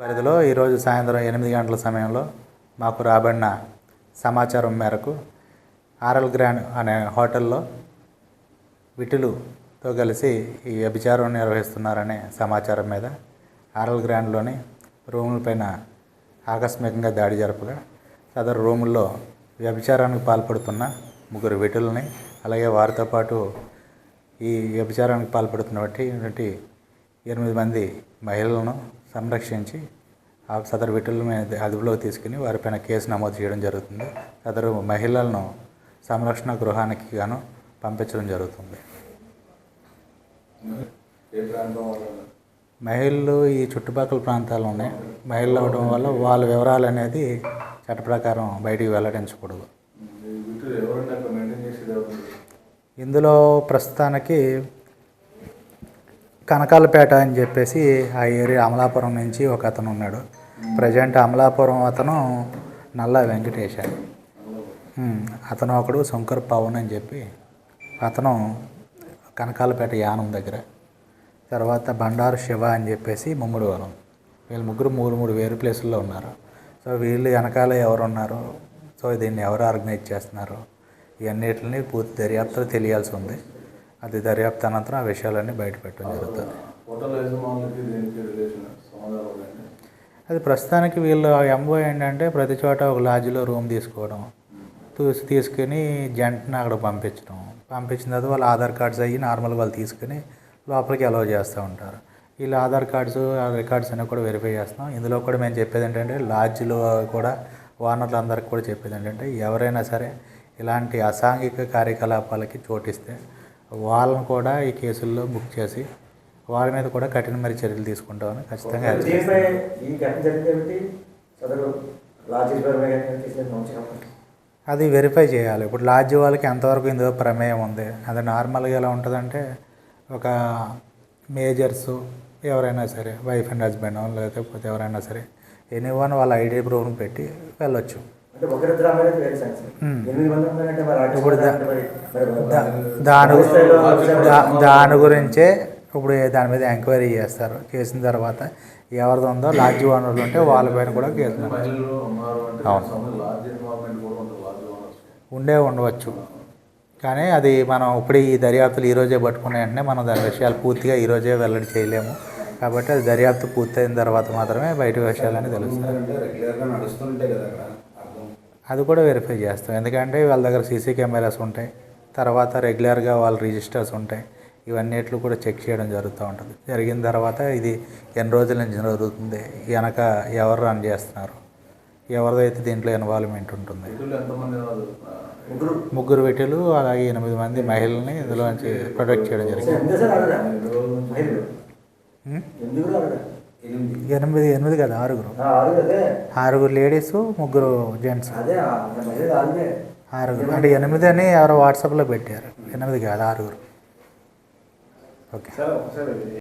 పరిధిలో ఈరోజు సాయంత్రం ఎనిమిది గంటల సమయంలో మాకు రాబడిన సమాచారం మేరకు ఆర్ఎల్ గ్రాండ్ అనే హోటల్లో విటులుతో కలిసి ఈ వ్యభిచారం నిర్వహిస్తున్నారనే సమాచారం మీద ఆర్ఎల్ గ్రాండ్లోని రూముల పైన ఆకస్మికంగా దాడి జరపగా సదరు రూముల్లో వ్యభిచారానికి పాల్పడుతున్న ముగ్గురు విటులని అలాగే వారితో పాటు ఈ వ్యభిచారానికి పాల్పడుతున్నటువంటి ఎనిమిది మంది మహిళలను సంరక్షించి ఆ సదరు విటుల మీద అదుపులోకి తీసుకుని వారిపైన కేసు నమోదు చేయడం జరుగుతుంది. సదరు మహిళలను సంరక్షణ గృహానికి గాను పంపించడం జరుగుతుంది. మహిళలు ఈ చుట్టుపక్కల ప్రాంతాల్లో ఉన్నాయి మహిళలు అవడం వల్ల వాళ్ళ వివరాలు అనేది చట్ట ప్రకారం బయటికి వెల్లడించకూడదు. ఇందులో ప్రస్తుతానికి కనకాలపేట అని చెప్పేసి ఆ ఏరియా అమలాపురం నుంచి ఒక అతను ఉన్నాడు. ప్రజెంట్ అమలాపురం అతను నల్ల వెంకటేశ. అతను ఒకడు శంకర్ పవన్ అని చెప్పి అతను కనకాలపేట యానం దగ్గర. తర్వాత బండారు శివ అని చెప్పేసి ముమ్ముడు వరం వీళ్ళు ముగ్గురు మూడు మూడు వేరు ప్లేసుల్లో ఉన్నారు. సో వీళ్ళు వెనకాల ఎవరున్నారు? సో దీన్ని ఎవరు ఆర్గనైజ్ చేస్తున్నారు? ఇవన్నిటిని పూర్తి దర్యాప్తులు తెలియాల్సి ఉంది. అది దర్యాప్తు అనంతరం ఆ విషయాలన్నీ బయట పెట్టడం జరుగుతుంది. అది ప్రస్తుతానికి వీళ్ళు ఎంఓ ఏంటంటే ప్రతి చోట ఒక లాడ్జ్లో రూమ్ తీసుకోవడం తీసి తీసుకుని జంటని అక్కడ పంపించడం. పంపించిన తర్వాత వాళ్ళ ఆధార్ కార్డ్స్ అయ్యి నార్మల్ వాళ్ళు తీసుకుని లోపలికి అలౌ చేస్తూ ఉంటారు. వీళ్ళ ఆధార్ కార్డ్స్ ఆ రికార్డ్స్ అన్నీ కూడా వెరిఫై చేస్తున్నాం. ఇందులో కూడా మేము చెప్పేది ఏంటంటే లాడ్జ్లో కూడా ఓనర్లు అందరికి కూడా చెప్పేది ఏంటంటే ఎవరైనా సరే ఇలాంటి అసాంఘిక కార్యకలాపాలకి చోటిస్తే వాళ్ళని కూడా ఈ కేసుల్లో బుక్ చేసి వారి మీద కూడా కఠినమైన చర్యలు తీసుకుంటామని ఖచ్చితంగా అది వెరిఫై చేయాలి. ఇప్పుడు లాడ్జ్ వాళ్ళకి ఎంతవరకు ఇందులో ప్రమేయం ఉంది? అది నార్మల్గా ఎలా ఉంటుందంటే ఒక మేజర్స్ ఎవరైనా సరే వైఫ్ అండ్ హస్బెండ్ లేకపోతే ఎవరైనా సరే ఎనీ వన్ వాళ్ళ ఐడి ప్రూఫ్ని పెట్టి వెళ్ళొచ్చు. అంటే ఒకరిద్దరు అమ్మాయిలకి వేరే. ఎనిమిది మంది మరి దాని దాని గురించే ఇప్పుడు దాని మీద ఎంక్వైరీ చేస్తారు. చేసిన తర్వాత ఎవరిది ఉందో లాడ్జ్ ఓనర్లు ఉంటే వాళ్ళ పైన కూడా కేసు ఉండే ఉండవచ్చు. కానీ అది మనం ఇప్పుడు ఈ దర్యాప్తులు ఈరోజే పట్టుకునే వెంటనే మనం దాని విషయాలు పూర్తిగా ఈరోజే వెల్లడి చేయలేము. కాబట్టి అది దర్యాప్తు పూర్తయిన తర్వాత మాత్రమే బయట విషయాలని తెలుస్తాయి అంటే రెగ్యులర్గా నడుస్తుంటే కదా అక్కడ అర్థం అది కూడా వెరిఫై చేస్తాం. ఎందుకంటే వాళ్ళ దగ్గర సీసీ కెమెరాస్ ఉంటాయి. తర్వాత రెగ్యులర్గా వాళ్ళ రిజిస్టర్స్ ఉంటాయి. ఇవన్నిట్లు కూడా చెక్ చేయడం జరుగుతూ ఉంటుంది. జరిగిన తర్వాత ఇది ఎన్ని రోజుల నుంచి జరుగుతుంది? వెనక ఎవరు రన్ చేస్తున్నారు? ఎవరిదైతే దీంట్లో ఇన్వాల్వ్మెంట్ ఉంటుంది? ముగ్గురు వెటులు అలాగే ఎనిమిది మంది మహిళల్ని ఇందులోంచి ప్రొటెక్ట్ చేయడం జరిగింది. ఎనిమిది ఎనిమిది కదా ఆరుగురు. ఆరుగురు లేడీస్ ముగ్గురు జెంట్స్ ఆరుగురు. అంటే ఎనిమిది అని ఎవరో వాట్సాప్లో పెట్టారు. ఎనిమిది కాదు ఆరుగురు. ఓకే.